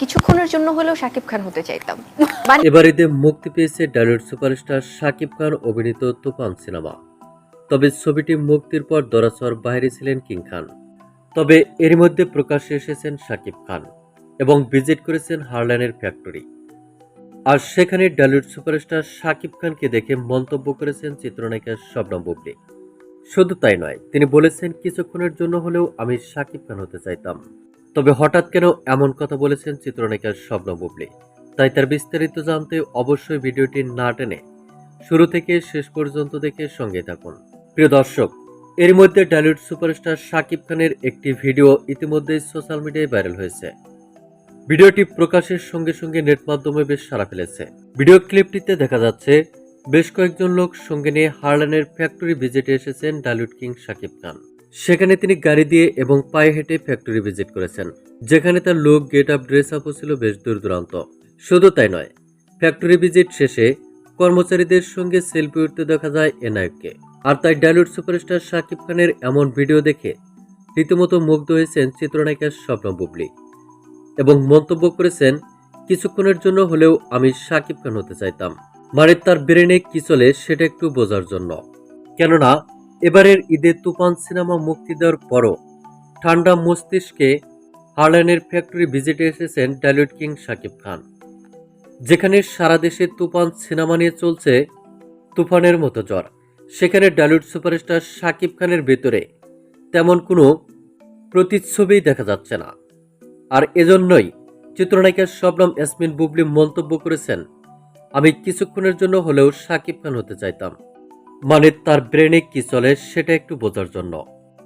কিছুক্ষণের জন্য হলেও শাকিব খান হতে চাইতাম। মানে এবার ঈদে মুক্তি পেয়েছে ডালিউড সুপারস্টার শাকিব খান, অভিনীত তুফান সিনেমা। তবে ছবিটি মুক্তির পর দরাচর বাইরে ছিলেন কিং খান। তবে এর মধ্যে প্রকাশ্যে এসেছেন শাকিব খান এবং ভিজিট করেছেন হারল্যানের ফ্যাক্টরি। আর সেখানে ডালিউড সুপারস্টার শাকিব খানকে দেখে মন্তব্য করেছেন চিত্রনায়িকা শবনম বুবলি। শুধু তাই নয়, তিনি বলেছেন, কিছুক্ষণের জন্য হলেও আমি শাকিব খান হতে চাইতাম। তবে হঠাৎ কেন এমন কথা বলেছেন চিত্রনায়িকা শবনম বুবলি? তাই তার বিস্তারিত জানতে অবশ্যই ভিডিওটি না টেনে শুরু থেকে শেষ পর্যন্ত দেখে সঙ্গে থাকুন। প্রিয় দর্শক, এর মধ্যে ডালিউড সুপারস্টার শাকিব খানের একটি ভিডিও ইতিমধ্যেই সোশ্যাল মিডিয়ায় ভাইরাল হয়েছে। ভিডিওটি প্রকাশের সঙ্গে সঙ্গে নেট মাধ্যমে বেশ সাড়া ফেলেছে। ভিডিও ক্লিপটিতে দেখা যাচ্ছে বেশ কয়েকজন লোক সঙ্গে নিয়ে হারল্যানের ফ্যাক্টরি ভিজিটে এসেছেন ডালিউড কিং শাকিব খান। সেখানে তিনি গাড়ি দিয়ে এবং পায়ে হেঁটে ফ্যাক্টরি ভিজিট করেছেন, যেখানে তার লুক গেট আপ ড্রেস আপও ছিল বেশ দূর দূরান্ত। শুধু তাই নয়, ফ্যাক্টরি ভিজিট শেষে কর্মচারীদের সঙ্গে সেলফি উঠতে দেখা যায় এ এনায়ককে আর তাই ডালিউড সুপারস্টার শাকিব খানের এমন ভিডিও দেখে রীতিমতো মুগ্ধ হয়েছেন চিত্রনায়িকা স্বপ্ন বুবলি এবং মন্তব্য করেছেন, কিছুক্ষণের জন্য হলেও আমি শাকিব খান হতে চাইতাম। মানে তার ব্রেনে কি চলে সেটা একটু বোঝার জন্য। কেননা, এবারের ঈদে তুফান সিনেমা মুক্তি দেওয়ার পরও ঠান্ডা মস্তিষ্কে হারল্যানের ফ্যাক্টরি ভিজিটে এসেছেন ডালিউড কিং শাকিব খান। যেখানে সারা দেশে তুফান সিনেমা নিয়ে চলছে তুফানের মতো জ্বর। সেখানে ডালিউড সুপারস্টার শাকিব খানের ভেতরে তেমন কোনো প্রতিচ্ছবিই দেখা যাচ্ছে না। আর এজন্যই চিত্রনায়িকা শবনম ইয়াসমিন বুবলি মন্তব্য করেছেন আমি কিছুক্ষণের জন্য হলেও সাকিব খান হতে চাইতাম। মানে তার ব্রেনে কি চলে সেটা একটু বোঝার জন্য।